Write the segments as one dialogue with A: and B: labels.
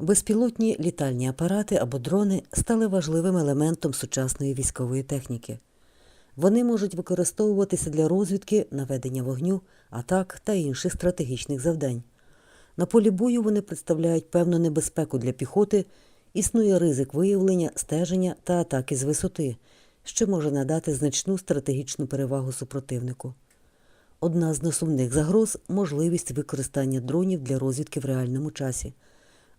A: Безпілотні літальні апарати або дрони стали важливим елементом сучасної військової техніки. Вони можуть використовуватися для розвідки, наведення вогню, атак та інших стратегічних завдань. На полі бою вони представляють певну небезпеку для піхоти, існує ризик виявлення, стеження та атаки з висоти, що може надати значну стратегічну перевагу супротивнику. Одна з основних загроз можливість використання дронів для розвідки в реальному часі.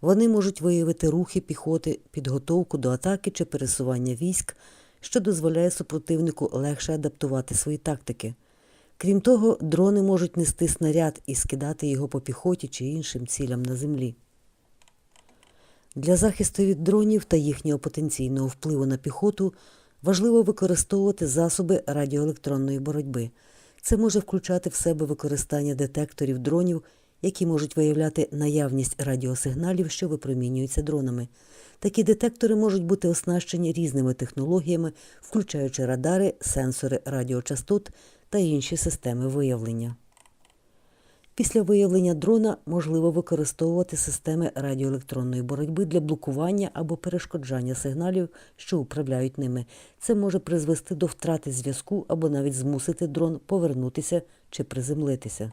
A: Вони можуть виявити рухи піхоти, підготовку до атаки чи пересування військ, що дозволяє супротивнику легше адаптувати свої тактики. Крім того, дрони можуть нести снаряд і скидати його по піхоті чи іншим цілям на землі. Для захисту від дронів та їхнього потенційного впливу на піхоту важливо використовувати засоби радіоелектронної боротьби. Це може включати в себе використання детекторів дронів, які можуть виявляти наявність радіосигналів, що випромінюються дронами. Такі детектори можуть бути оснащені різними технологіями, включаючи радари, сенсори радіочастот та інші системи виявлення. Після виявлення дрона можливо використовувати системи радіоелектронної боротьби для блокування або перешкоджання сигналів, що управляють ними. Це може призвести до втрати зв'язку або навіть змусити дрон повернутися чи приземлитися.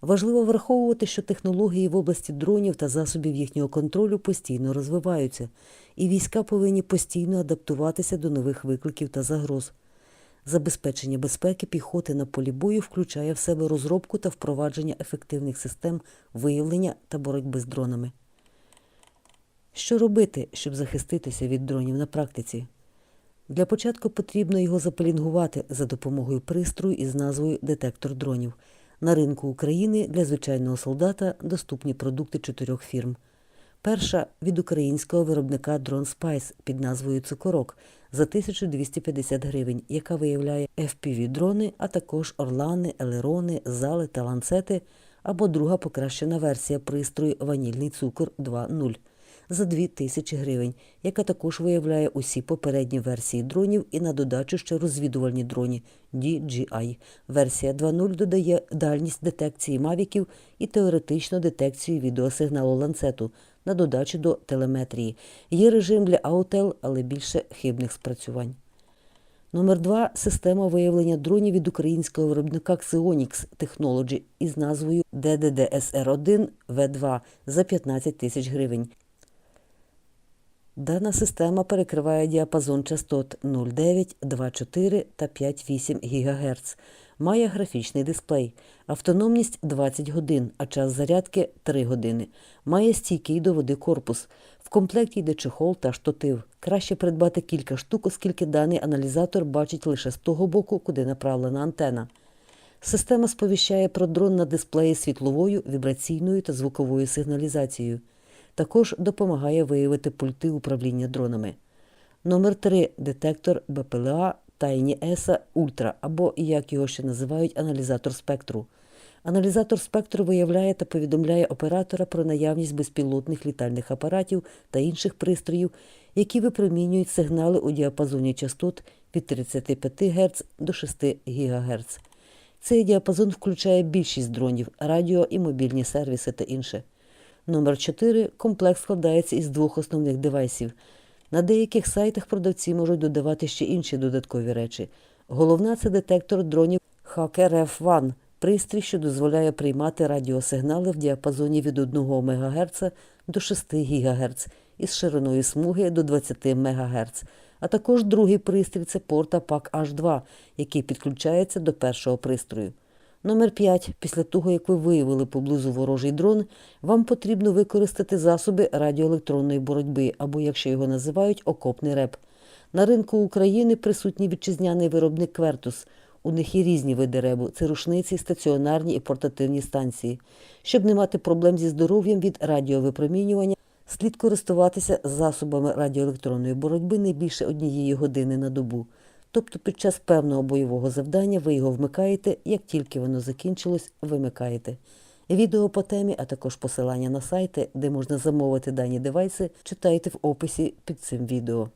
A: Важливо враховувати, що технології в області дронів та засобів їхнього контролю постійно розвиваються, і війська повинні постійно адаптуватися до нових викликів та загроз. Забезпечення безпеки піхоти на полі бою включає в себе розробку та впровадження ефективних систем виявлення та боротьби з дронами. Що робити, щоб захиститися від дронів на практиці? Для початку потрібно його запелінгувати за допомогою пристрою із назвою детектор дронів. На ринку України для звичайного солдата доступні продукти чотирьох фірм. Перша від українського виробника Drone Spice під назвою Цукорок за 1250 гривень, яка виявляє FPV-дрони, а також орлани, елерони, зали та ланцети, або друга покращена версія пристрою Ванільний цукор 2.0 за 2000 гривень, яка також виявляє усі попередні версії дронів і на додачу ще розвідувальні дроні DJI. Версія 2.0 додає дальність детекції мавіків і теоретичну детекцію відеосигналу ланцету на додачу до телеметрії. Є режим для AUTEL, але більше хибних спрацювань. Номер 2 система виявлення дронів від українського виробника Xionix Technology із назвою DDDSR1 V2 за 15 тисяч гривень. Дана система перекриває діапазон частот 0,9, 2,4 та 5,8 ГГц. Має графічний дисплей, автономність 20 годин, а час зарядки 3 години. Має стійкий до води корпус. В комплекті йде чехол та штатив. Краще придбати кілька штук, оскільки даний аналізатор бачить лише з того боку, куди направлена антена. Система сповіщає про дрон на дисплеї світловою, вібраційною та звуковою сигналізацією. Також допомагає виявити пульти управління дронами. Номер 3 детектор БПЛА Tiny ESA Ultra, або, як його ще називають, аналізатор спектру. Аналізатор спектру виявляє та повідомляє оператора про наявність безпілотних літальних апаратів та інших пристроїв, які випромінюють сигнали у діапазоні частот від 35 Гц до 6 ГГц. Цей діапазон включає більшість дронів, радіо і мобільні сервіси та інше. Номер 4 комплект складається із двох основних девайсів. На деяких сайтах продавці можуть додавати ще інші додаткові речі. Головна це детектор дронів Hacker F1, пристрій, що дозволяє приймати радіосигнали в діапазоні від 1 МГц до 6 ГГц із шириною смуги до 20 МГц. А також другий пристрій це порта PAC H2, який підключається до першого пристрою. Номер 5. Після того, як ви виявили поблизу ворожий дрон, вам потрібно використати засоби радіоелектронної боротьби або, якщо його називають, окопний реп. На ринку України присутній вітчизняний виробник Квертус. У них є різні види ребу це рушниці, стаціонарні і портативні станції. Щоб не мати проблем зі здоров'ям від радіовипромінювання, слід користуватися засобами радіоелектронної боротьби не більше однієї години на добу. Тобто під час певного бойового завдання ви його вмикаєте, як тільки воно закінчилось, вимикаєте. Відео по темі, а також посилання на сайти, де можна замовити дані девайси, читайте в описі під цим відео.